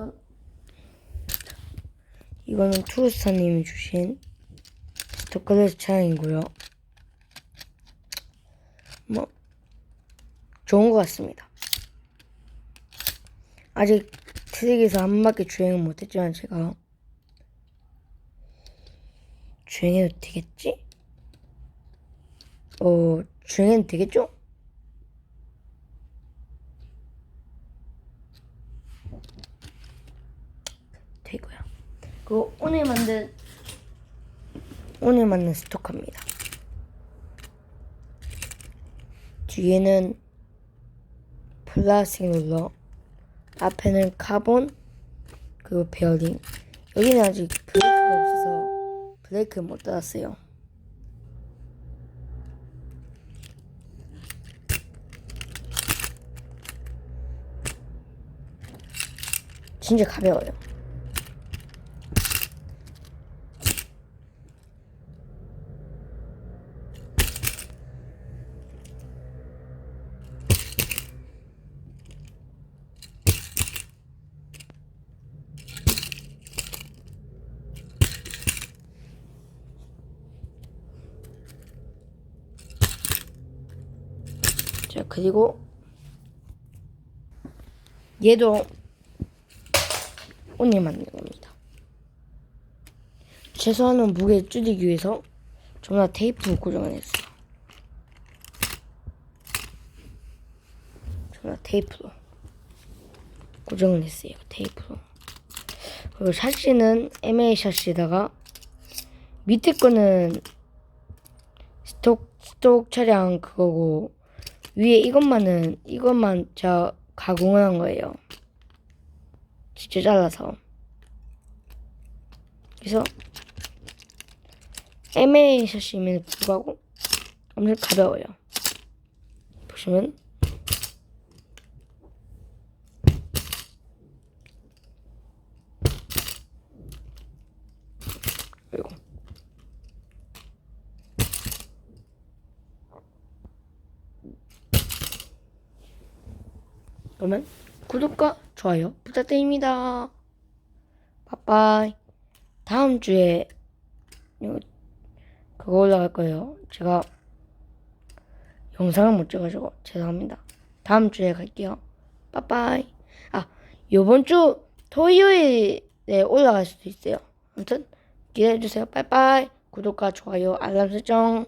우선 이거는 투스타님이 주신 스토커레스 차량이고요. 뭐 좋은 것 같습니다. 아직 트랙에서 한 바퀴 주행을 못했지만 제가 주행해도 되겠지? 어 주행해도 되겠죠? 되고요. 그리고 오늘 만든 오늘 만든 스토커입니다. 뒤에는 플라스틱 롤러, 앞에는 카본, 그리고 베어링. 여기는 아직 브레이크가 없어서 브레이크 못 달았어요. 진짜 가벼워요. 자 그리고 얘도 오늘 만든 겁니다. 최소한은 무게 줄이기 위해서 전부 다 테이프로 고정을 했어요. 전부 다 테이프로 고정을 했어요. 테이프로. 그리고 샤시는 MA 샤시에다가 밑에 거는 스톡 스톡 차량 그거고 위에 이것만은 이것만 제가 가공을 한 거예요. 직접 잘라서. 그래서 MA 샷임에도 불구하고 엄청 가벼워요. 보시면 그리고 그러면 구독과 좋아요 부탁드립니다. 빠빠이. 다음 주에 그거 올라갈 거예요. 제가 영상을 못 찍어가지고 죄송합니다. 다음 주에 갈게요. 빠빠이. 아, 요번 주 토요일에 올라갈 수도 있어요. 아무튼 기다려주세요. 빠이빠이. 구독과 좋아요, 알람 설정.